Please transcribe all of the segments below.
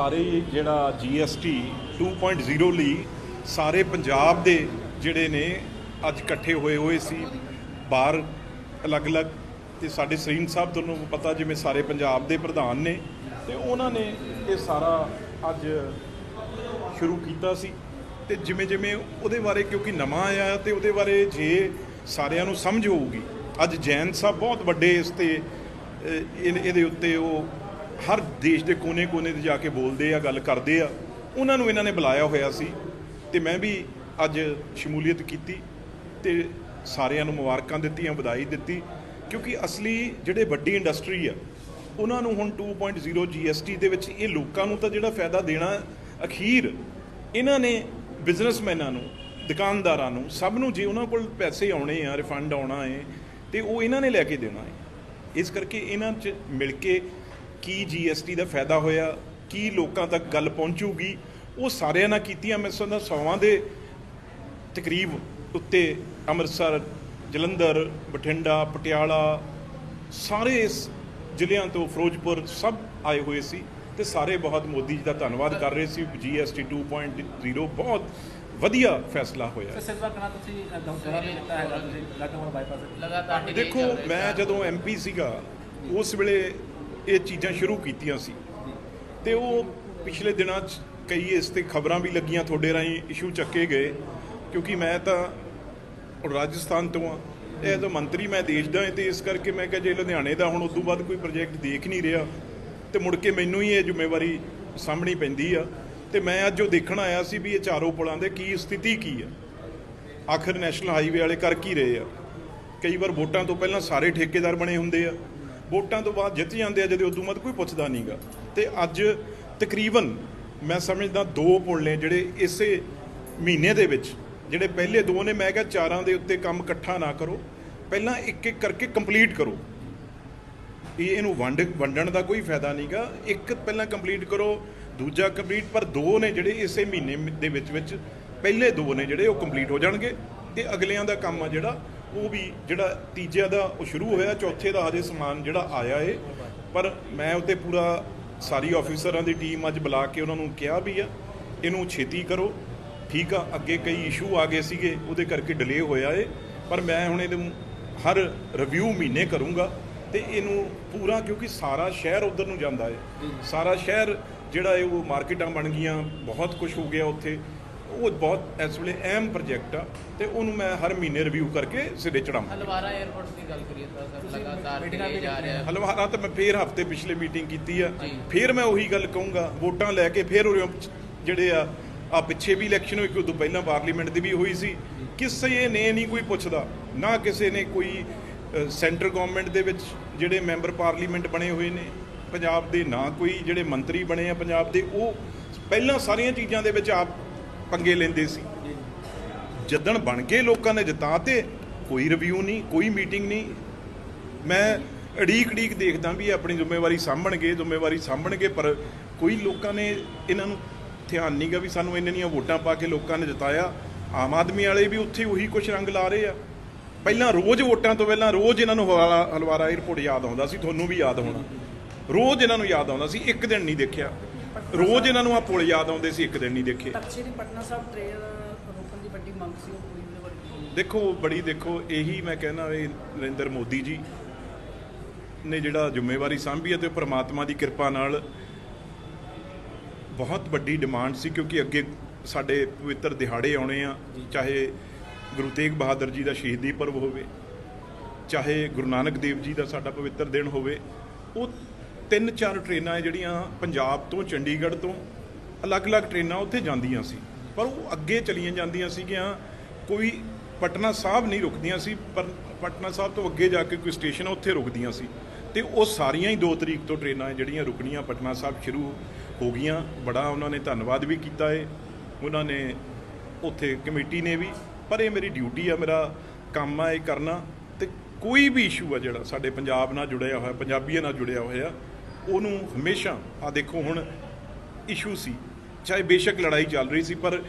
ਸਾਰੇ ਜਿਹੜਾ GST 2.0 ਲਈ ਸਾਰੇ ਪੰਜਾਬ ਦੇ ਜਿਹੜੇ ਨੇ ਅੱਜ ਇਕੱਠੇ ਹੋਏ ਹੋਏ ਸੀ, ਬਾਹਰ ਅਲੱਗ-ਅਲੱਗ ਤੇ ਸਾਡੇ ਸਰੀਨ ਸਾਹਿਬ ਤੁਹਾਨੂੰ ਪਤਾ ਜਿਵੇਂ ਸਾਰੇ ਪੰਜਾਬ ਦੇ ਪ੍ਰਧਾਨ ਨੇ ਤੇ ਉਹਨਾਂ ਨੇ ਇਹ ਸਾਰਾ ਅੱਜ ਸ਼ੁਰੂ ਕੀਤਾ ਸੀ ਤੇ ਜਿਵੇਂ ਜਿਵੇਂ ਉਹਦੇ ਬਾਰੇ ਕਿਉਂਕਿ ਨਵਾਂ ਆਇਆ ਤੇ ਉਹਦੇ ਬਾਰੇ ਜੇ ਸਾਰਿਆਂ ਨੂੰ ਸਮਝ ਹੋਊਗੀ, ਅੱਜ ਜੈਨ ਸਾਹਿਬ ਬਹੁਤ ਵੱਡੇ ਇਸ ਤੇ ਇਹ- ਇਹਦੇ ਉੱਤੇ ਉਹ ਹਰ ਦੇਸ਼ ਦੇ ਕੋਨੇ-ਕੋਨੇ ਤੇ ਜਾ ਕੇ ਬੋਲਦੇ ਆ, ਗੱਲ ਕਰਦੇ ਆ। ਉਹਨਾਂ ਨੂੰ ਇਹਨਾਂ ਨੇ ਬੁਲਾਇਆ ਹੋਇਆ ਸੀ ਤੇ ਮੈਂ ਵੀ ਅੱਜ ਸ਼ਮੂਲੀਅਤ ਕੀਤੀ ਤੇ ਸਾਰਿਆਂ ਨੂੰ ਮੁਬਾਰਕਾਂ ਦਿੱਤੀਆਂ, ਵਧਾਈ ਦਿੱਤੀ। ਕਿਉਂਕਿ ਅਸਲੀ ਜਿਹੜੇ ਵੱਡੀ ਇੰਡਸਟਰੀ ਆ, ਉਹਨਾਂ ਨੂੰ ਹੁਣ 2.0 GST ਦੇ ਵਿੱਚ ਇਹ ਲੋਕਾਂ ਨੂੰ ਤਾਂ ਜਿਹੜਾ ਫਾਇਦਾ ਦੇਣਾ ਅਖੀਰ, ਇਹਨਾਂ ਨੇ ਬਿਜ਼ਨਸਮੈਨਾਂ ਨੂੰ, ਦੁਕਾਨਦਾਰਾਂ ਨੂੰ, ਸਭ ਨੂੰ ਜੇ ਉਹਨਾਂ ਕੋਲ ਪੈਸੇ ਆਉਣੇ ਆ ਰਿਫੰਡ ਆਉਣਾ ਹੈ ਤੇ ਉਹ ਇਹਨਾਂ ਨੇ ਲੈ ਕੇ ਦੇਣਾ ਹੈ ਇਸ ਕਰਕੇ ਇਹਨਾਂ 'ਚ ਮਿਲ ਕੇ ਕੀ GST ਦਾ ਫਾਇਦਾ ਹੋਇਆ ਕੀ ਲੋਕਾਂ ਤੱਕ ਗੱਲ ਪਹੁੰਚੂਗੀ ਉਹ ਸਾਰਿਆਂ ਨਾਲ ਕੀਤੀਆਂ ਮੈਂ ਸਮਝਦਾ ਸੌਵਾਂ ਦੇ ਤਕਰੀਬ ਉੱਤੇ ਅੰਮ੍ਰਿਤਸਰ ਜਲੰਧਰ ਬਠਿੰਡਾ ਪਟਿਆਲਾ ਸਾਰੇ ਇਸ ਜ਼ਿਲ੍ਹਿਆਂ ਤੋਂ ਫਿਰੋਜ਼ਪੁਰ ਸਭ ਆਏ ਹੋਏ ਸੀ ਤੇ ਸਾਰੇ ਬਹੁਤ ਮੋਦੀ ਜੀ ਦਾ ਧੰਨਵਾਦ ਕਰ ਰਹੇ ਸੀ। GST 2.0 ਬਹੁਤ ਵਧੀਆ ਫੈਸਲਾ ਹੋਇਆ। ਸਿਲਵਾ ਕਨਾ ਤੁਸੀਂ ਦੌਰਾ ਵੀ ਦਿੱਤਾ ਹੈਗਾ ਤੁਸੀਂ ਲਾਟੋਮੋੜ ਬਾਈਪਾਸ ਲਗਾਤਾਰ ਦੇਖੋ ਮੈਂ ਜਦੋਂ ਐਮਪੀ ਸੀਗਾ ਉਸ ਵੇਲੇ ਇਹ ਚੀਜ਼ਾਂ ਸ਼ੁਰੂ ਕੀਤੀਆਂ ਸੀ। ਤੇ ਉਹ ਪਿਛਲੇ ਦਿਨਾਂ 'ਚ ਕਈ ਇਸ ਤੇ ਖਬਰਾਂ ਵੀ ਲੱਗੀਆਂ, ਤੁਹਾਡੇ ਰਾਹੀਂ ਇਸ਼ੂ ਚੱਕੇ ਗਏ। ਕਿਉਂਕਿ ਮੈਂ ਤਾਂ ਰਾਜਸਥਾਨ ਤੋਂ ਆ ਇਹ ਤਾਂ ਮੰਤਰੀ ਮੈਂ ਦੇਸ਼ ਦਾ ਹਾਂ ਤੇ ਇਸ ਕਰਕੇ ਮੈਂ ਕਿਹਾ ਜੇ ਲੁਧਿਆਣੇ ਦਾ ਹੁਣ ਉਦੋਂ ਬਾਅਦ ਕੋਈ ਪ੍ਰੋਜੈਕਟ ਦੇਖ ਨਹੀਂ ਰਿਹਾ, ਤੇ ਮੁੜ ਕੇ ਮੈਨੂੰ ਹੀ ਇਹ ਜ਼ਿੰਮੇਵਾਰੀ ਸਾਹਮਣੀ ਪੈਂਦੀ ਆ। ਤੇ ਮੈਂ ਅੱਜ ਉਹ ਦੇਖਣ ਆਇਆ ਸੀ ਵੀ ਇਹ ਚਾਰੋਂ ਪੁਲਾਂ ਦੇ ਕੀ ਸਥਿਤੀ ਕੀ ਆ। ਆਖਰ ਨੈਸ਼ਨਲ ਹਾਈਵੇ ਵਾਲੇ ਕਰ ਕੀ ਰਹੇ ਆ? ਕਈ ਵਾਰ ਵੋਟਾਂ ਤੋਂ ਪਹਿਲਾਂ ਸਾਰੇ ਠੇਕੇਦਾਰ ਬਣੇ ਹੁੰਦੇ ਆ। ਵੋਟਾਂ ਤੋਂ ਬਾਅਦ ਜਿੱਤ ਜਾਂਦੇ ਆ, ਜਦੋਂ ਉਦੋਂ ਬਾਅਦ ਕੋਈ ਪੁੱਛਦਾ ਨਹੀਂਗਾ ਤੇ ਅੱਜ ਤਕਰੀਬਨ ਮੈਂ ਸਮਝਦਾ ਦੋ ਪੁਲ ਨੇ ਜਿਹੜੇ ਇਸੇ ਮਹੀਨੇ ਦੇ ਵਿੱਚ, ਜਿਹੜੇ ਪਹਿਲੇ ਦੋ ਨੇ, ਮੈਂ ਕਿਹਾ ਚਾਰਾਂ ਦੇ ਉੱਤੇ ਕੰਮ ਇਕੱਠਾ ਨਾ ਕਰੋ। ਪਹਿਲਾਂ ਇੱਕ ਇੱਕ ਕਰਕੇ ਕੰਪਲੀਟ ਕਰੋ। ਇਹ ਇਹਨੂੰ ਵੰਡ, ਵੰਡਣ ਦਾ ਕੋਈ ਫਾਇਦਾ ਨਹੀਂਗਾ ਇੱਕ ਪਹਿਲਾਂ ਕੰਪਲੀਟ ਕਰੋ, ਦੂਜਾ ਕੰਪਲੀਟ ਪਰ ਦੋ ਨੇ ਜਿਹੜੇ ਇਸੇ ਮਹੀਨੇ ਦੇ ਵਿੱਚ ਵਿੱਚ ਪਹਿਲੇ ਦੋ ਨੇ ਜਿਹੜੇ ਉਹ ਕੰਪਲੀਟ ਹੋ ਜਾਣਗੇ। ਤੇ ਅਗਲਿਆਂ ਦਾ ਕੰਮ ਆ ਜਿਹੜਾ ਉਹ ਵੀ ਜਿਹੜਾ ਤੀਜੇ ਦਾ, ਉਹ ਸ਼ੁਰੂ ਹੋਇਆ, ਚੌਥੇ ਦਾ ਹਜੇ ਸਮਾਨ ਜਿਹੜਾ ਆਇਆ ਏ। ਪਰ ਮੈਂ ਉੱਤੇ ਪੂਰਾ ਸਾਰੀ ਆਫੀਸਰਾਂ ਦੀ ਟੀਮ ਅੱਜ ਬੁਲਾ ਕੇ ਉਹਨਾਂ ਨੂੰ ਕਿਹਾ ਵੀ ਆ, ਇਹਨੂੰ ਛੇਤੀ ਕਰੋ। ਠੀਕ ਆ, ਅੱਗੇ ਕਈ ਇਸ਼ੂ ਆ ਗਏ ਸੀਗੇ, ਉਹਦੇ ਕਰਕੇ ਡਿਲੇ ਹੋਇਆ ਏ। ਪਰ ਮੈਂ ਹੁਣ ਇਹਦੇ ਹਰ ਰਿਵਿਊ ਮਹੀਨੇ ਕਰੂੰਗਾ ਤੇ ਇਹਨੂੰ ਪੂਰਾ ਕਿਉਂਕਿ ਸਾਰਾ ਸ਼ਹਿਰ ਉਧਰ ਨੂੰ ਜਾਂਦਾ ਏ। ਸਾਰਾ ਸ਼ਹਿਰ ਜਿਹੜਾ ਹੈ ਉਹ ਮਾਰਕੀਟਾਂ ਬਣ ਗਈਆਂ, ਬਹੁਤ ਕੁਝ ਹੋ ਗਿਆ ਉੱਥੇ। ਉਹ ਬਹੁਤ ਇਸ ਵੇਲੇ ਅਹਿਮ ਪ੍ਰੋਜੈਕਟ ਆ ਤੇ ਉਹਨੂੰ ਮੈਂ ਹਰ ਮਹੀਨੇ ਰਿਵਿਊ ਕਰਕੇ ਸਿਰੇ ਚੜਾਵਾਂ ਹਲਵਾਰਾ 에ਅਰਪੋਰਟ ਦੀ ਗੱਲ ਕਰੀਏ ਤਾਂ ਸਰ ਲਗਾਤਾਰ ਵੀ ਜਾ ਰਿਹਾ। ਹੈ। ਹਲਵਾਰਾ ਤਾਂ ਮੈਂ ਫੇਰ ਹਫ਼ਤੇ ਪਿਛਲੇ ਮੀਟਿੰਗ ਕੀਤੀ ਆ। ਫੇਰ ਮੈਂ ਉਹੀ ਗੱਲ ਕਹੂੰਗਾ ਵੋਟਾਂ ਲੈ ਕੇ ਫੇਰ ਉਰੇ ਜਿਹੜੇ ਆ ਆ ਪਿੱਛੇ ਵੀ ਇਲੈਕਸ਼ਨ ਹੋਈ ਕਿ ਉਦੋਂ ਪਹਿਲਾਂ ਪਾਰਲੀਮੈਂਟ ਦੀ ਵੀ ਹੋਈ ਸੀ। ਕਿਸੇ ਨੇ ਨਹੀਂ ਕੋਈ ਪੁੱਛਦਾ ਨਾ ਕਿਸੇ ਨੇ ਕੋਈ ਸੈਂਟਰ ਗਵਰਨਮੈਂਟ ਦੇ ਵਿੱਚ ਜਿਹੜੇ ਮੈਂਬਰ ਪਾਰਲੀਮੈਂਟ ਬਣੇ ਹੋਏ ਨੇ ਪੰਜਾਬ ਦੇ ਨਾ ਕੋਈ ਜਿਹੜੇ ਮੰਤਰੀ ਬਣੇ ਆ ਪੰਜਾਬ ਦੇ ਉਹ ਪਹਿਲਾਂ ਸਾਰੀਆਂ ਚੀਜ਼ਾਂ ਦੇ ਵਿੱਚ ਆਪ ਪੰਗੇ ਲੈਂਦੇ ਸੀ। ਜਦਣ ਬਣ ਕੇ ਲੋਕਾਂ ਨੇ ਜਿਤਾਤੇ ਕੋਈ ਰਿਵਿਊ ਨਹੀਂ, ਕੋਈ ਮੀਟਿੰਗ ਨਹੀਂ। ਮੈਂ ਅੜੀਕ ਅੜੀਕ ਦੇਖਦਾ ਵੀ ਆਪਣੀ ਜ਼ਿੰਮੇਵਾਰੀ ਸਾਂਭਣਗੇ ਜ਼ਿੰਮੇਵਾਰੀ ਸਾਂਭਣਗੇ ਪਰ ਕੋਈ ਲੋਕਾਂ ਨੇ ਇਹਨਾਂ ਨੂੰ ਧਿਆਨ ਨਹੀਂ ਗਾ ਵੀ ਸਾਨੂੰ ਇੰਨੀਆਂ ਵੋਟਾਂ ਪਾ ਕੇ ਲੋਕਾਂ ਨੇ ਜਿਤਾਇਆ। ਆਮ ਆਦਮੀ ਵਾਲੇ ਵੀ ਉੱਥੇ ਉਹੀ ਕੁਛ ਰੰਗ ਲਾ ਰਹੇ ਆ। ਪਹਿਲਾਂ ਰੋਜ਼ ਵੋਟਾਂ ਤੋਂ ਪਹਿਲਾਂ ਰੋਜ਼ ਇਹਨਾਂ ਨੂੰ ਹਵਾਲਾ, ਹਲਵਾਰਾ 에ਅਰਪੋਰਟ ਯਾਦ ਆਉਂਦਾ ਸੀ, ਤੁਹਾਨੂੰ ਵੀ ਯਾਦ ਹੋਣਾ। ਰੋਜ਼ ਇਹਨਾਂ ਨੂੰ ਯਾਦ ਆਉਂਦਾ ਸੀ, ਇੱਕ ਦਿਨ ਨਹੀਂ ਦੇਖਿਆ। ਰੋਜ਼ ਇਹਨਾਂ ਨੂੰ ਆ ਪੁਲ ਯਾਦ ਆਉਂਦੇ ਸੀ ਇੱਕ ਦਿਨ ਨਹੀਂ ਦੇਖੇ। ਤਖਤ ਸ੍ਰੀ ਪਟਨਾ ਸਾਹਿਬ ਟ੍ਰੇਨ ਰੋਕਣ ਦੀ ਵੱਡੀ ਮੰਗ ਸੀ ਉਹ ਪੂਰੀ ਨਹੀਂ ਹੋਈ ਦੇਖੋ ਬੜੀ ਦੇਖੋ ਇਹੀ ਮੈਂ ਕਹਿਣਾ ਵੀ ਨਰਿੰਦਰ ਮੋਦੀ ਜੀ ਨੇ ਜਿਹੜਾ ਜ਼ਿੰਮੇਵਾਰੀ ਸੰਭੀ ਹੈ ਤੇ ਪ੍ਰਮਾਤਮਾ ਦੀ ਕਿਰਪਾ ਨਾਲ ਬਹੁਤ ਵੱਡੀ ਡਿਮਾਂਡ ਸੀ ਕਿਉਂਕਿ ਅੱਗੇ ਸਾਡੇ ਪਵਿੱਤਰ ਦਿਹਾੜੇ ਆਉਣੇ ਆ ਚਾਹੇ ਗੁਰੂ ਤੇਗ ਬਹਾਦਰ ਜੀ ਦਾ ਸ਼ਹੀਦੀ ਪਰਵ ਹੋਵੇ ਚਾਹੇ ਗੁਰੂ ਨਾਨਕ ਦੇਵ ਜੀ ਦਾ ਸਾਡਾ ਪਵਿੱਤਰ ਦਿਨ ਹੋਵੇ ਉਹ ਤਿੰਨ ਚਾਰ ਟ੍ਰੇਨਾਂ ਹੈ ਜਿਹੜੀਆਂ ਪੰਜਾਬ ਤੋਂ, ਚੰਡੀਗੜ੍ਹ ਤੋਂ ਅਲੱਗ-ਅਲੱਗ ਟ੍ਰੇਨਾਂ ਉੱਥੇ ਜਾਂਦੀਆਂ ਸੀ। ਪਰ ਉਹ ਅੱਗੇ ਚਲੀਆਂ ਜਾਂਦੀਆਂ ਸੀਗੀਆਂ, ਕੋਈ ਪਟਨਾ ਸਾਹਿਬ ਨਹੀਂ ਰੁਕਦੀਆਂ ਸੀ, ਪਰ ਪਟਨਾ ਸਾਹਿਬ ਤੋਂ ਅੱਗੇ ਜਾ ਕੇ ਕੋਈ ਸਟੇਸ਼ਨ ਆ, ਉੱਥੇ ਰੁਕਦੀਆਂ ਸੀ। ਤੇ ਉਹ ਸਾਰੀਆਂ ਹੀ 2 ਤਰੀਕ ਤੋਂ ਟ੍ਰੇਨਾਂ ਜਿਹੜੀਆਂ ਰੁਕਣੀਆਂ ਪਟਨਾ ਸਾਹਿਬ ਸ਼ੁਰੂ ਹੋ ਗਈਆਂ। ਬੜਾ ਉਹਨਾਂ ਨੇ ਧੰਨਵਾਦ ਵੀ ਕੀਤਾ ਏ। ਉਹਨਾਂ ਨੇ ਉੱਥੇ ਕਮੇਟੀ ਨੇ ਵੀ, ਪਰ ਇਹ ਮੇਰੀ ਡਿਊਟੀ ਆ, ਮੇਰਾ ਕੰਮ ਆ ਇਹ ਕਰਨਾ। ਤੇ ਕੋਈ ਵੀ ਇਸ਼ੂ ਆ ਜਿਹੜਾ ਸਾਡੇ ਪੰਜਾਬ ਨਾਲ ਜੁੜਿਆ ਹੋਇਆ, ਪੰਜਾਬੀਆਂ ਨਾਲ ਜੁੜਿਆ ਹੋਇਆ ਉਹਨੂੰ ਹਮੇਸ਼ਾ ਆ ਦੇਖੋ ਹੁਣ ਇਸ਼ੂ ਸੀ। ਚਾਹੇ ਬੇਸ਼ੱਕ ਲੜਾਈ ਚੱਲ ਰਹੀ ਸੀ, ਪਰ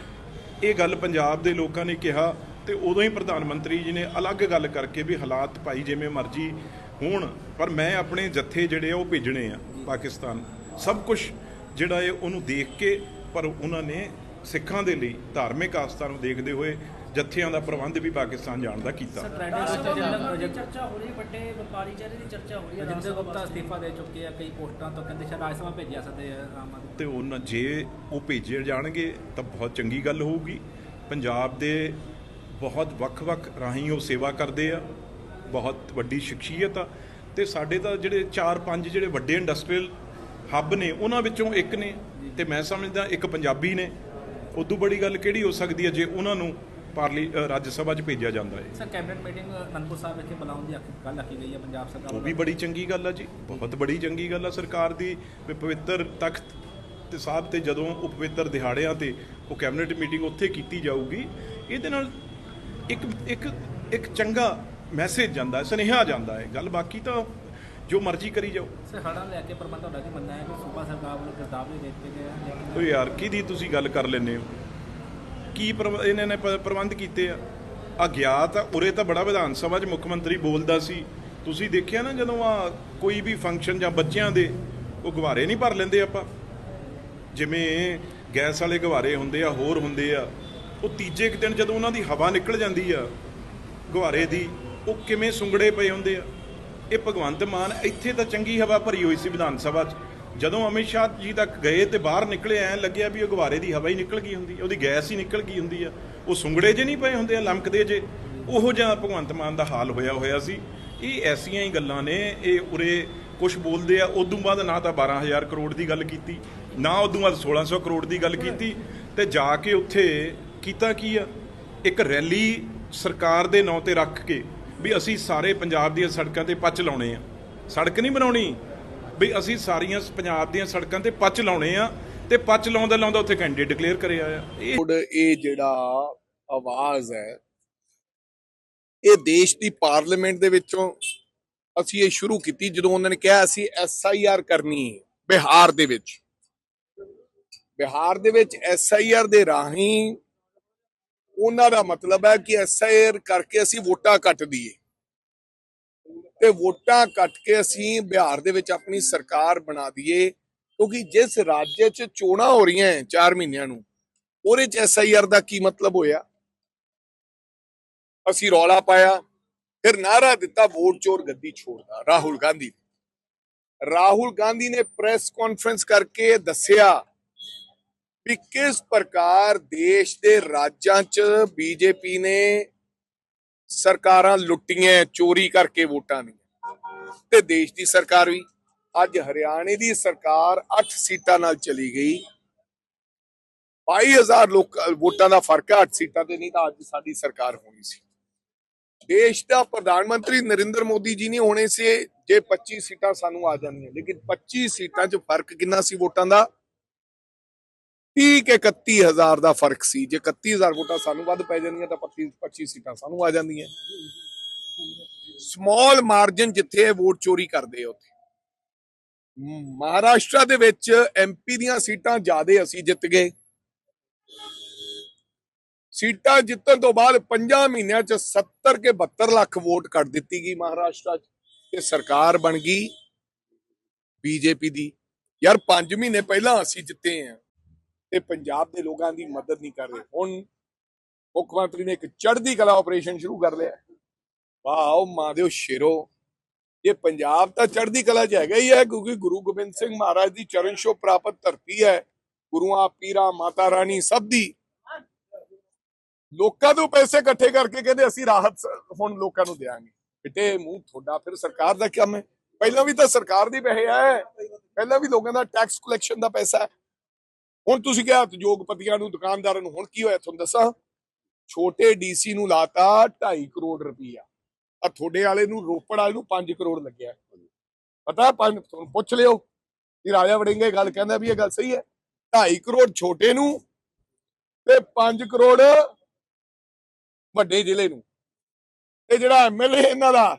ਇਹ ਗੱਲ ਪੰਜਾਬ ਦੇ ਲੋਕਾਂ ਨੇ ਕਿਹਾ ਤੇ ਉਦੋਂ ਹੀ ਪ੍ਰਧਾਨ ਮੰਤਰੀ ਜੀ ਨੇ ਅਲੱਗ ਗੱਲ ਕਰਕੇ ਵੀ ਹਾਲਾਤ ਭਾਈ ਜਿਵੇਂ ਮਰਜ਼ੀ ਹੋਣ, ਪਰ ਮੈਂ ਆਪਣੇ ਜੱਥੇ ਜਿਹੜੇ ਆ ਉਹ ਭੇਜਣੇ ਆ ਪਾਕਿਸਤਾਨ। ਸਭ ਕੁਝ ਜਿਹੜਾ ਇਹ ਉਹਨੂੰ ਦੇਖ ਕੇ, ਪਰ ਉਹਨਾਂ ਨੇ ਸਿੱਖਾਂ ਦੇ ਲਈ ਧਾਰਮਿਕ ਆਸਥਾ ਨੂੰ ਦੇਖਦੇ ਹੋਏ ਜੱਥਿਆਂ ਦਾ ਪ੍ਰਬੰਧ ਵੀ ਪਾਕਿਸਤਾਨ ਜਾਣ ਦਾ ਕੀਤਾ। ਟ੍ਰੈਂਡ ਰਾਜ ਵਿੱਚ ਸਭਾ ਜਿਹੜਾ ਮੈਂਬਰ ਦੀ ਪ੍ਰੋਜੈਕਟ ਚਰਚਾ ਹੋ ਰਹੀ ਹੈ, ਵੱਡੇ ਵਪਾਰੀ ਚਿਹਰੇ ਦੀ ਚਰਚਾ ਹੋ ਰਹੀ ਹੈ ਰਾਜ ਰਜਿੰਦਰ ਸਭਾ ਗੁਪਤਾ ਵਾਸਤੇ। ਅਸਤੀਫਾ ਦੇ ਚੁੱਕੇ ਆ ਕਈ ਪੋਸਟਾਂ ਤੋਂ ਕਹਿੰਦੇ ਸ਼ਾਇਦ ਰਾਜ ਸਭਾ ਭੇਜਿਆ ਸਕਦੇ ਆ ਆਮ ਆਦਮੀ ਤੇ ਉਹਨਾਂ ਜੇ ਉਹ ਭੇਜੇ ਜਾਣਗੇ ਤਾਂ ਬਹੁਤ ਚੰਗੀ ਗੱਲ ਹੋਊਗੀ। ਪੰਜਾਬ ਦੇ ਬਹੁਤ ਵੱਖ-ਵੱਖ ਰਾਹੀਂ ਉਹ ਸੇਵਾ ਕਰਦੇ ਆ ਬਹੁਤ ਵੱਡੀ ਸ਼ਖਸੀਅਤ ਆ ਤੇ ਸਾਡੇ ਤਾਂ ਜਿਹੜੇ 4-5 ਜਿਹੜੇ ਵੱਡੇ ਇੰਡਸਟਰੀਅਲ ਹੱਬ ਨੇ ਉਹਨਾਂ ਵਿੱਚੋਂ ਇੱਕ ਨੇ ਤੇ ਮੈਂ ਸਮਝਦਾ ਇੱਕ ਪੰਜਾਬੀ ਨੇ। ਉਦੋਂ ਬੜੀ ਗੱਲ ਕਿਹੜੀ ਹੋ ਸਕਦੀ ਹੈ ਜੇ ਉਹਨਾਂ ਨੂੰ ਪਾਰਲੀ ਰਾਜ ਸਭਾ 'ਚ ਭੇਜਿਆ ਜਾਂਦਾ ਹੈ। Sir cabinet meeting Anandpur Sahib ਵਿਖੇ ਬੁਲਾਉਣ ਦੀ ਗੱਲ ਆਖੀ ਗਈ ਹੈ ਪੰਜਾਬ ਸਰਕਾਰ ਉਹ ਵੀ ਬੜੀ ਚੰਗੀ ਗੱਲ ਆ ਜੀ। ਬਹੁਤ ਬੜੀ ਚੰਗੀ ਗੱਲ ਆ ਸਰਕਾਰ ਦੀ। ਪਵਿੱਤਰ ਤਖਤ ਤੇ ਸਾਹਿਬ ਤੇ ਜਦੋਂ ਉਹ ਪਵਿੱਤਰ ਦਿਹਾੜਿਆਂ ਤੇ ਉਹ ਕੈਬਨਿਟ ਮੀਟਿੰਗ ਉੱਥੇ ਕੀਤੀ ਜਾਊਗੀ ਇਹਦੇ ਨਾਲ ਇੱਕ ਇੱਕ ਇੱਕ ਚੰਗਾ ਮੈਸੇਜ ਜਾਂਦਾ ਹੈ ਸੁਨੇਹਾ ਜਾਂਦਾ ਹੈ। ਗੱਲ ਬਾਕੀ ਤਾਂ ਜੋ ਮਰਜ਼ੀ ਕਰੀ ਜਾਓ। ਸਰ ਲੈ ਕੇ ਪ੍ਰਬੰਧ ਤੁਹਾਡਾ ਕੀ ਮੰਨਣਾ ਹੈ ਕਿ ਸੂਬਾ ਸਰਕਾਰ ਵੱਲੋਂ ਕਿਤਾਬ ਵੀ ਦਿੱਤੇ ਆ? ਲੇਕਿਨ ਉਹ ਯਾਰ ਕਿਹਦੀ ਤੁਸੀਂ ਗੱਲ ਕਰ ਲੈਂਦੇ ਹੋ? ਕੀ ਪ੍ਰਬ- ਇਹਨਾਂ ਨੇ ਪ- ਪ੍ਰਬੰਧ ਕੀਤੇ ਆ? ਆ ਗਿਆ ਤਾਂ ਉਰੇ ਤਾਂ ਬੜਾ ਵਿਧਾਨ ਸਭਾ 'ਚ ਮੁੱਖ ਮੰਤਰੀ ਬੋਲਦਾ ਸੀ। ਤੁਸੀਂ ਦੇਖਿਆ ਨਾ ਜਦੋਂ ਆ ਕੋਈ ਵੀ ਫੰਕਸ਼ਨ ਜਾਂ ਬੱਚਿਆਂ ਦੇ ਉਹ ਗੁਬਾਰੇ ਨਹੀਂ ਭਰ ਲੈਂਦੇ ਆਪਾਂ। ਜਿਵੇਂ ਗੈਸ ਵਾਲੇ ਗੁਬਾਰੇ ਹੁੰਦੇ ਆ, ਹੋਰ ਹੁੰਦੇ ਆ। ਉਹ ਤੀਜੇ ਕੁ ਦਿਨ ਜਦੋਂ ਉਹਨਾਂ ਦੀ ਹਵਾ ਨਿਕਲ ਜਾਂਦੀ ਆ ਗੁਬਾਰੇ ਦੀ, ਉਹ ਕਿਵੇਂ ਸੁੰਗੜੇ ਪਏ ਹੁੰਦੇ ਆ? ਇਹ ਭਗਵੰਤ ਮਾਨ ਇੱਥੇ ਤਾਂ ਚੰਗੀ ਹਵਾ ਭਰੀ ਹੋਈ ਸੀ ਵਿਧਾਨ ਸਭਾ 'ਚ। ਜਦੋਂ ਅਮਿਤ ਸ਼ਾਹ ਜੀ ਤੱਕ ਗਏ ਤੇ ਬਾਹਰ ਨਿਕਲੇ, ਐ ਲੱਗਿਆ ਵੀ ਉਹ ਗੁਬਾਰੇ ਦੀ ਹਵਾ ਹੀ ਨਿਕਲ ਗਈ ਹੁੰਦੀ ਉਹਦੀ ਗੈਸ ਹੀ ਨਿਕਲ ਗਈ ਹੁੰਦੀ ਆ। ਉਹ ਸੁੰਗੜੇ ਜੇ ਨਹੀਂ ਪਏ ਹੁੰਦੇ ਆ, ਲਮਕਦੇ ਜੇ। ਉਹੋ ਜਿਹਾ ਭਗਵੰਤ ਮਾਨ ਦਾ ਹਾਲ ਹੋਇਆ ਹੋਇਆ ਸੀ। ਇਹ ਐਸੀਆਂ ਹੀ ਗੱਲਾਂ ਨੇ, ਇਹ ਉਰੇ ਕੁਝ ਬੋਲਦੇ ਆ, ਉਦੋਂ ਬਾਅਦ ਨਾ ਤਾਂ 12000 ਕਰੋੜ ਦੀ ਗੱਲ ਕੀਤੀ, ਨਾ ਉਦੋਂ ਬਾਅਦ 1600 ਕਰੋੜ ਦੀ ਗੱਲ ਕੀਤੀ ਤੇ ਜਾ ਕੇ ਉੱਥੇ ਕੀਤਾ ਕੀ ਆ? ਇੱਕ ਰੈਲੀ ਸਰਕਾਰ ਦੇ ਨਾਂ ਤੇ ਰੱਖ ਕੇ ਵੀ ਅਸੀਂ ਸਾਰੇ ਪੰਜਾਬ ਦੀਆਂ ਸੜਕਾਂ ਤੇ ਪੱਚ ਲਾਉਣੇ ਆ। ਸੜਕ ਨਹੀਂ ਬਣਾਉਣੀ। ਵੀ ਅਸੀਂ ਸਾਰੀਆਂ ਪੰਜਾਬ ਦੀਆਂ ਸੜਕਾਂ ਤੇ ਪੱਚ ਲਾਉਣੇ ਆ ਤੇ ਪੱਚ ਲਾਉਂਦਾ ਲਾਉਂਦਾ ਉੱਥੇ ਕੈਂਡੀਡੇਟ ਡਿਕਲੇਅਰ ਕਰਿਆ ਆ ਇਹ ਇਹ ਜਿਹੜਾ ਆਵਾਜ਼ ਹੈ, ਇਹ ਦੇਸ਼ ਦੀ ਪਾਰਲੀਮੈਂਟ ਦੇ ਵਿੱਚੋਂ ਅਸੀਂ ਇਹ ਸ਼ੁਰੂ ਕੀਤੀ ਜਦੋਂ ਉਹਨਾਂ ਨੇ ਕਿਹਾ ਅਸੀਂ ਐਸ ਆਈ ਆਰ ਕਰਨੀ ਹੈ, ਬਿਹਾਰ ਦੇ ਵਿੱਚ। ਬਿਹਾਰ ਦੇ ਵਿੱਚ ਐਸ ਆਈ ਆਰ ਦੇ ਰਾਹੀਂ ਉਹਨਾਂ ਦਾ ਮਤਲਬ ਹੈ ਕਿ ਐਸ ਆਈ ਆਰ ਕਰਕੇ ਅਸੀਂ ਵੋਟਾਂ ਕੱਟ ਦਈਏ। ਤੇ ਵੋਟਾਂ ਕੱਟ ਕੇ ਅਸੀਂ ਬਿਹਾਰ ਦੇ ਵਿੱਚ ਆਪਣੀ ਸਰਕਾਰ ਬਣਾ ਦਈਏ, ਕਿਉਂਕਿ ਜਿਸ ਰਾਜ 'ਚ ਚੋਣਾਂ ਹੋ ਰਹੀਆਂ 4 ਮਹੀਨਿਆਂ ਨੂੰ, ਉਹਦੇ 'ਚ ਐਸਆਈਆਰ ਦਾ ਕੀ ਮਤਲਬ ਹੋਇਆ? ਅਸੀਂ ਰੌਲਾ ਪਾਇਆ, ਫਿਰ ਨਾਰਾ ਦਿੱਤਾ ਵੋਟ ਚੋਰ ਗੱਦੀ ਛੋੜਦਾ ਰਾਹੁਲ ਗਾਂਧੀ ਰਾਹੁਲ ਗਾਂਧੀ ਨੇ ਪ੍ਰੈਸ ਕਾਨਫਰੰਸ ਕਰਕੇ ਦੱਸਿਆ ਵੀ ਕਿਸ ਪ੍ਰਕਾਰ ਦੇਸ਼ ਦੇ ਰਾਜਾਂ 'ਚ ਬੀਜੇਪੀ ਨੇ ਸਰਕਾਰਾਂ ਲੁੱਟੀਆਂ, ਚੋਰੀ ਕਰਕੇ ਵੋਟਾਂ ਨੇ ਤੇ ਦੇਸ਼ ਦੀ ਸਰਕਾਰ ਵੀ। ਅੱਜ ਹਰਿਆਣੇ ਦੀ ਸਰਕਾਰ 8 ਸੀਟਾਂ ਨਾਲ ਚਲੀ ਗਈ। 22000 ਲੋਕ ਵੋਟਾਂ ਦਾ ਫ਼ਰਕ ਹੈ 8 ਸੀਟਾਂ ਤੇ ਨਹੀਂ ਤਾਂ ਅੱਜ ਸਾਡੀ ਸਰਕਾਰ ਹੋਣੀ ਸੀ। ਦੇਸ਼ ਦਾ ਪ੍ਰਧਾਨ ਮੰਤਰੀ ਨਰਿੰਦਰ ਮੋਦੀ ਜੀ ਨਹੀਂ ਹੋਣੇ ਸੀ। ਜੇ 25 ਸੀਟਾਂ ਸਾਨੂੰ ਆ ਜਾਂਦੀਆਂ ਲੇਕਿਨ 25 ਸੀਟਾਂ 'ਚ ਫ਼ਰਕ ਕਿੰਨਾ ਸੀ ਵੋਟਾਂ ਦਾ? 30 ਕਿ 31000 ਦਾ ਫ਼ਰਕ ਸੀ। ਜੇ 31000 ਵੋਟਾਂ ਸਾਨੂੰ ਵੱਧ ਪੈ ਜਾਂਦੀਆਂ ਤਾਂ 25 25 ਸੀਟਾਂ ਸਾਨੂੰ ਆ ਜਾਂਦੀਆਂ। ਸਮਾਲ ਮਾਰਜਨ ਜਿੱਥੇ ਵੋਟ ਚੋਰੀ ਕਰਦੇ ਉੱਥੇ। ਮਹਾਰਾਸ਼ਟਰ ਦੇ ਵਿੱਚ ਐਮਪੀ ਦੀਆਂ ਸੀਟਾਂ ਜ਼ਿਆਦੇ ਅਸੀਂ ਜਿੱਤ ਗਏ। ਸੀਟਾਂ ਜਿੱਤਣ ਤੋਂ ਬਾਅਦ 5 ਮਹੀਨਿਆਂ ਚ 70 ਕੇ 72 ਲੱਖ ਵੋਟ ਕੱਟ ਦਿੱਤੀ ਗਈ ਮਹਾਰਾਸ਼ਟਰ ਚ ਤੇ ਸਰਕਾਰ ਬਣ ਗਈ ਬੀਜੇਪੀ ਦੀ। ਯਾਰ 5 ਮਹੀਨੇ ਪਹਿਲਾਂ ਅਸੀਂ ਜਿੱਤੇ ਆ। ਤੇ ਪੰਜਾਬ ਦੇ ਲੋਕਾਂ ਦੀ ਮਦਦ ਨਹੀਂ ਕਰ ਰਹੇ। ਹੁਣ ਮੁੱਖ ਮੰਤਰੀ ਨੇ ਇੱਕ ਚੜ੍ਹਦੀ ਕਲਾ ਆਪਰੇਸ਼ਨ ਸ਼ੁਰੂ ਕਰ ਲਿਆ। ਵਾਓ ਮਾਦਿਓ ਸ਼ੇਰੋ। ਇਹ ਪੰਜਾਬ ਤਾਂ ਚੜ੍ਹਦੀ ਕਲਾ 'ਚ ਹੈਗਾ ਹੀ ਹੈ, ਕਿਉਂਕਿ ਗੁਰੂ ਗੋਬਿੰਦ ਸਿੰਘ ਮਹਾਰਾਜ ਦੀ ਚਰਨ ਛੋਹ ਪ੍ਰਾਪਤ ਧਰਤੀ ਹੈ। ਗੁਰੂਆਂ, ਪੀਰਾਂ, ਮਾਤਾ ਰਾਣੀ ਸਭ ਦੀ। ਲੋਕਾਂ ਤੋਂ ਪੈਸੇ ਇਕੱਠੇ ਕਰਕੇ ਕਹਿੰਦੇ ਅਸੀਂ ਰਾਹਤ ਹੁਣ ਲੋਕਾਂ ਨੂੰ ਦੇਾਂਗੇ ਬਿੱਟੇ, ਮੂੰਹ ਤੁਹਾਡਾ ਫਿਰ ਸਰਕਾਰ ਦਾ ਕੰਮ ਹੈ। ਪਹਿਲਾਂ ਵੀ ਤਾਂ ਸਰਕਾਰ ਦੀ ਪੈਸੇ ਹੈ ਪਹਿਲਾਂ ਵੀ ਲੋਕਾਂ ਦਾ ਟੈਕਸ ਕਲੈਕਸ਼ਨ ਦਾ ਪੈਸਾ ਹੈ। ਹੁਣ ਤੁਸੀਂ ਕਿਹਾ ਉਦਯੋਗਪਤੀਆਂ ਨੂੰ ਦੁਕਾਨਦਾਰਾਂ ਨੂੰ ਹੁਣ ਕੀ ਹੋਇਆ ਤੁਹਾਨੂੰ ਦੱਸਾਂ? ਛੋਟੇ ਡੀਸੀ ਨੂੰ ਲਾਤਾ 2.5 ਕਰੋੜ ਰੁਪਈਆ। ਆ ਤੁਹਾਡੇ ਵਾਲੇ ਨੂੰ ਰੋਪੜ ਵਾਲੇ ਨੂੰ 5 ਕਰੋੜ ਲੱਗਿਆ। ਪਤਾ ਪੰਜ ਤੁਹਾਨੂੰ ਪੁੱਛ ਲਿਓ। ਕਿ ਰਾਜਾ ਵੜਿੰਗੇ ਗੱਲ ਕਹਿੰਦਾ ਵੀ ਇਹ ਗੱਲ ਸਹੀ ਹੈ। 2.5 ਕਰੋੜ ਛੋਟੇ ਨੂੰ ਤੇ 5 ਕਰੋੜ ਵੱਡੇ ਜ਼ਿਲ੍ਹੇ ਨੂੰ। ਤੇ ਜਿਹੜਾ ਐਮਐਲਏ ਇਹਨਾਂ ਦਾ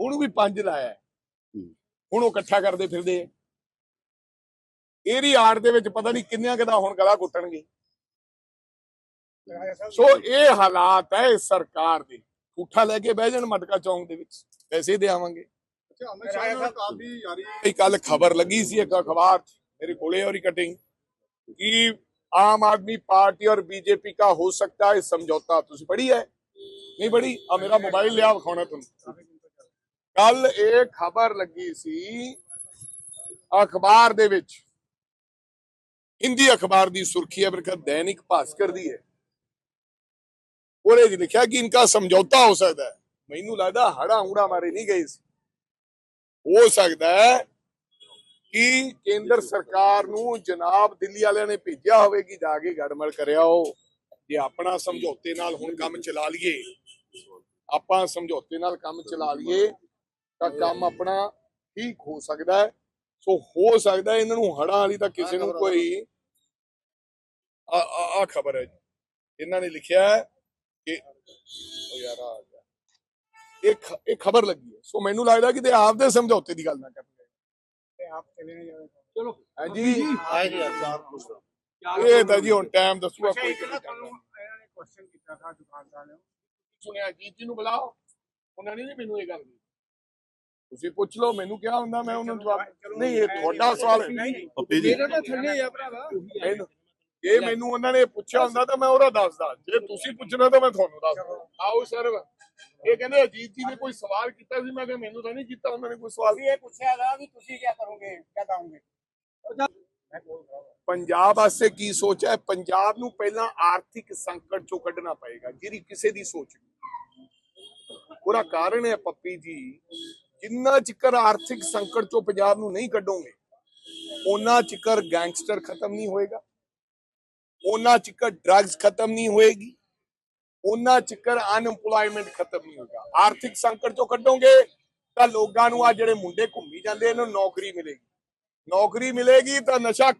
ਉਹਨੂੰ ਵੀ 5 ਲਾਇਆ। ਹੁਣ ਉਹ ਇਕੱਠਾ ਕਰਦੇ ਫਿਰਦੇ ਆ। ਇਹਦੀ ਆੜ ਦੇ ਵਿੱਚ ਪਤਾ ਨਹੀਂ ਕਿੰਨਿਆਂ ਕਿਦਾ ਹੁਣ ਗਲਾ ਘੁੱਟਣਗੇ ਸੋ ਇਹ ਹਾਲਾਤ ਹੈ ਇਸ ਸਰਕਾਰ ਦੇ ਝੂਠਾ ਲੈ ਕੇ ਬਹਿ ਜਾਣ ਮਟਕਾ ਚੌਂਕ ਦੇ ਵਿੱਚ ਪੈਸੇ ਦੇਵਾਂਗੇ ਇਹ ਕੱਲ ਖਬਰ ਲੱਗੀ ਸੀ ਇੱਕ ਅਖਬਾਰ 'ਚ मेरे कोले और कटिंग कि आम आदमी पार्टी और बीजेपी का हो सकता है समझौता तुझे पढ़ी है नहीं पढ़ी आ मेरा मोबाइल लिया विखाना तुम ਕੱਲ ਇਹ ਖਬਰ ਲੱਗੀ ਸੀ ਅਖਬਾਰ ਦੇ ਵਿੱਚ ਹਿੰਦੀ ਅਖਬਾਰ ਦੀ ਸੁਰਖੀ ਹੈ ਬਰਕਤ ਦੈਨਿਕ ਭਾਸਕਰ ਦੀ ਹੈ। ਉਹਦੇ 'ਚ ਲਿਖਿਆ ਕਿ ਇਨਕਾ ਸਮਝੌਤਾ ਹੋ ਸਕਦਾ ਹੈ। ਮੈਨੂੰ ਲੱਗਦਾ ਹੜਾ ਹੁੜਾ ਮਾਰੇ ਨਹੀਂ ਗਏ ਸੀ। ਹੋ ਸਕਦਾ ਹੈ ਕਿ ਕੇਂਦਰ ਸਰਕਾਰ ਨੂੰ ਜਨਾਬ ਦਿੱਲੀ ਵਾਲਿਆਂ ਨੇ ਭੇਜਿਆ ਹੋਵੇ ਕਿ ਜਾ ਕੇ ਗੜਮੜ ਕਰਿਆ ਉਹ ਜੇ ਆਪਣਾ ਸਮਝੌਤੇ ਨਾਲ ਹੁਣ ਕੰਮ ਚਲਾ ਲਈਏ, ਆਪਾਂ ਸਮਝੌਤੇ ਨਾਲ ਕੰਮ ਚਲਾ ਲਈਏ, ਤਾਂ ਕੰਮ ਆਪਣਾ ਠੀਕ ਹੋ ਸਕਦਾ ਹੈ। ਸੋ ਹੋ ਸਕਦਾ ਇਹਨਾਂ ਨੂੰ ਹੜਾਂ ਵਾਲੀ ਤਾਂ ਕਿਸੇ ਨੂੰ ਕੋਈ ਆ ਆ ਖਬਰ ਹੈ ਇਹਨਾਂ ਨੇ ਲਿਖਿਆ ਹੈ ਕਿ ਉਹ ਯਾਰ ਆ ਗਿਆ। ਇੱਕ ਇਹ ਖਬਰ ਲੱਗੀ ਹੈ। ਸੋ ਮੈਨੂੰ ਲੱਗਦਾ ਕਿ ਤੇ ਆਪਦੇ ਸਮਝੌਤੇ ਦੀ ਗੱਲ ਨਾ ਕਰਨਗੇ ਚਲੋ। ਹਾਂਜੀ ਇਹ ਤਾਂ ਜੀ ਹੁਣ ਟਾਈਮ ਦੱਸੂਗਾ ਕੋਈ ਸੁਣਿਆ ਜੀ ਜੀ ਨੂੰ ਬੁਲਾਓ। ਉਹਨਾਂ ਨੇ ਮੈਨੂੰ ਇਹ ਗੱਲ ਕੀਤੀ ਤੁਸੀਂ ਪੁੱਛ ਲਓ ਮੈਨੂੰ ਕਿਹਾ ਹੁੰਦਾ ਮੈਂ ਉਹਨਾਂ ਨੂੰ ਜਵਾਬ ਨਹੀਂ ਇਹ ਤੁਹਾਡਾ ਸਵਾਲ ਹੈ ਪੱਪੀ ਜੀ। ਤਾਂ ਥੱਲੇ ਆ ਭਰਾਵਾ। ਮੈਨੂੰ- ਜੇ ਮੈਨੂੰ ਉਹਨਾਂ ਨੇ ਪੁੱਛਿਆ ਹੁੰਦਾ ਤਾਂ ਮੈਂ ਉਹਦਾ ਦੱਸਦਾ। ਜੇ ਤੁਸੀਂ ਪੁੱਛਣਾ ਤਾਂ ਮੈਂ ਤੁਹਾਨੂੰ ਦੱਸਦਾ। ਆਓ ਸਰ। ਇਹ ਕਹਿੰਦੇ ਅਜੀਤ ਜੀ ਨੇ ਕੋਈ ਸਵਾਲ ਕੀਤਾ ਸੀ? ਮੈਂ ਕਿਹਾ ਮੈਨੂੰ ਤਾਂ ਨਹੀਂ ਕੀਤਾ ਉਹਨਾਂ ਨੇ ਕੋਈ ਸਵਾਲ। ਇਹ ਪੁੱਛਿਆਗਾ ਵੀ ਤੁਸੀਂ ਕੀ ਕਰੋਗੇ ਕੀ ਕਹੋਗੇ? ਪੰਜਾਬ ਵਾਸਤੇ ਕੀ ਸੋਚਿਆ ਹੈ? ਪੰਜਾਬ ਨੂੰ ਪਹਿਲਾਂ ਆਰਥਿਕ ਸੰਕਟ ਚੋਂ ਕੱਢਣਾ ਪਏਗਾ ਜਿਹੜੀ ਕਿਸੇ ਦੀ ਸੋਚ ਨਹੀਂ। ਉਹਦਾ ਕਾਰਨ ਹੈ ਪੱਪੀ ਜੀ ਜਿੰਨਾ ਚਿਕਰ ਆਰਥਿਕ ਸੰਕਟ ਚੋਂ ਪੰਜਾਬ ਨੂੰ ਨਹੀਂ ਕੱਢੋਗੇ ਉਹਨਾਂ ਚਿਕਰ ਗੈਂਗਸਟਰ ਖਤਮ ਨਹੀਂ ਹੋਏਗਾ। ਉਹਨਾਂ ਚਿਕਰ ਡਰੱਗਸ ਖਤਮ ਨਹੀਂ ਹੋਏਗੀ। ਉਹਨਾਂ ਚਿਕਰ ਅਨਐਮਪਲੋਇਮੈਂਟ ਖਤਮ ਨਹੀਂ ਹੋਏਗਾ। ਆਰਥਿਕ ਸੰਕਟ ਚੋਂ ਕੱਢੋਗੇ ਤਾਂ ਲੋਕਾਂ ਨੂੰ ਆ ਜਿਹੜੇ ਮੁੰਡੇ ਘੁੰਮੀ ਜਾਂਦੇ ਇਹਨਾਂ ਨੂੰ ਨੌਕਰੀ ਮਿਲੇਗੀ। ਨੌਕਰੀ ਮਿਲੇਗੀ ਤਾਂ ਨਸ਼ਾ